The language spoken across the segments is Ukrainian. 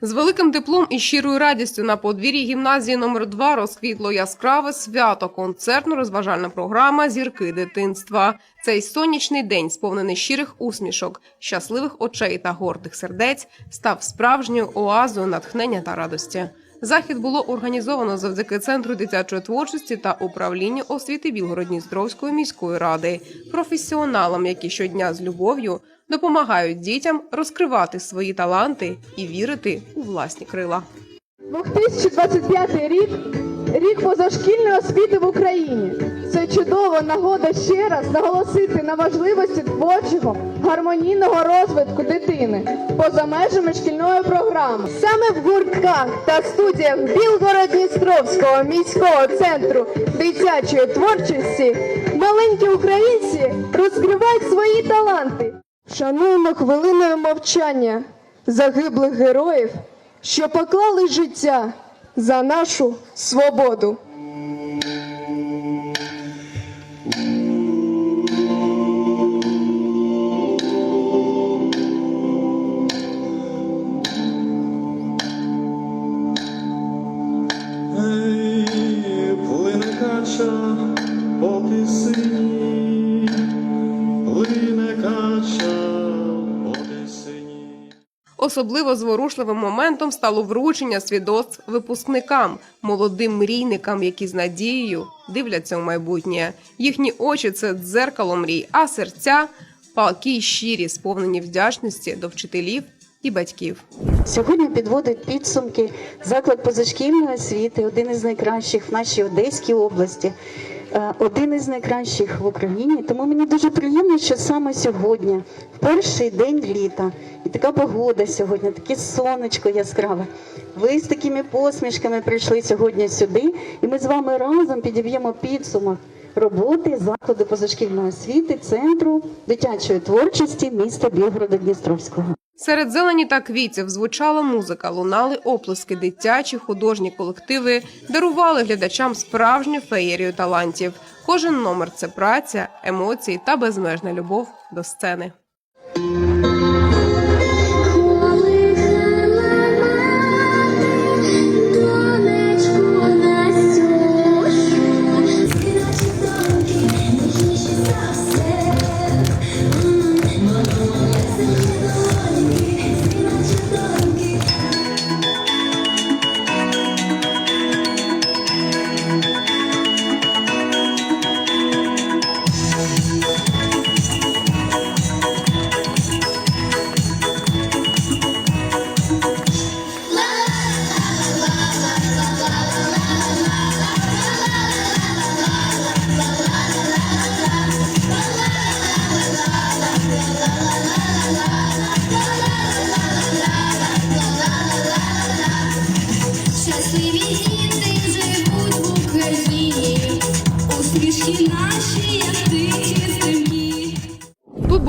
З великим теплом і щирою радістю на подвір'ї гімназії номер 2 розквітло яскраве свято, концертно-розважальна програма Зірки дитинства. Цей сонячний день, сповнений щирих усмішок, щасливих очей та гордих сердець, став справжньою оазою натхнення та радості. Захід було організовано завдяки центру дитячої творчості та управлінню освіти Білгород-Дністровської міської ради, професіоналам, які щодня з любов'ю допомагають дітям розкривати свої таланти і вірити у власні крила. 2025 рік рік позашкільної освіти в Україні. Це чудова нагода ще раз наголосити на важливості творчого гармонійного розвитку дитини поза межами шкільної програми. Саме в гуртках та студіях Білгород-Дністровського міського центру дитячої творчості маленькі українці розкривають свої таланти. Шануємо хвилиною мовчання загиблих героїв, що поклали життя за нашу свободу. Кача по тисині, плине кача. Особливо зворушливим моментом стало вручення свідоцтв випускникам, молодим мрійникам, які з надією дивляться у майбутнє. Їхні очі це дзеркало мрій, а серця палкі й щирі, сповнені вдячності до вчителів і батьків. Сьогодні підводить підсумки заклад позашкільної освіти, один із найкращих в нашій Одеській області, е, один із найкращих в Україні. Тому мені дуже приємно, що саме сьогодні, перший день літа, і така погода сьогодні, таке сонечко яскраве. Ви з такими посмішками прийшли сьогодні сюди, і ми з вами разом підіб'ємо підсумок роботи закладу позашкільної освіти Центру дитячої творчості міста Білгорода Дністровського. Серед зелені та квітів звучала музика, лунали оплески, дитячі художні колективи дарували глядачам справжню феєрію талантів. Кожен номер це праця, емоції та безмежна любов до сцени. This love.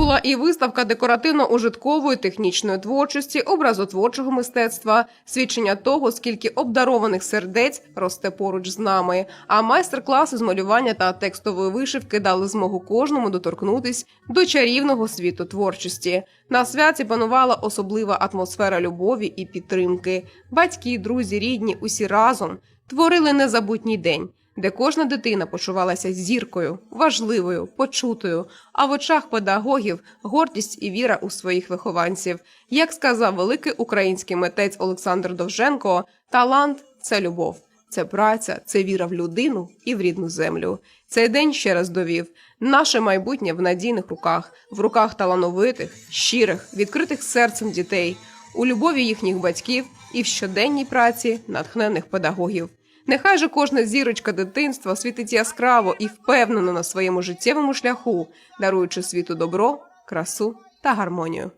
Була і виставка декоративно-ужиткової технічної творчості, образотворчого мистецтва, свідчення того, скільки обдарованих сердець росте поруч з нами. А майстер-класи з малювання та текстової вишивки дали змогу кожному доторкнутись до чарівного світу творчості. На святі панувала особлива атмосфера любові і підтримки. Батьки, друзі, рідні, усі разом творили незабутній день де кожна дитина почувалася зіркою, важливою, почутою, а в очах педагогів гордість і віра у своїх вихованців. Як сказав великий український митець Олександр Довженко, талант це любов, це праця, це віра в людину і в рідну землю. Цей день ще раз довів наше майбутнє в надійних руках, в руках талановитих, щирих, відкритих серцем дітей, у любові їхніх батьків і в щоденній праці натхнених педагогів. Нехай же кожна зірочка дитинства світить яскраво і впевнено на своєму життєвому шляху, даруючи світу добро, красу та гармонію.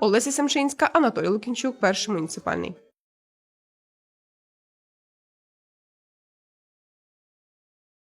Олеся Семчинська, Анатолій Лукінчук, перший муніципальний.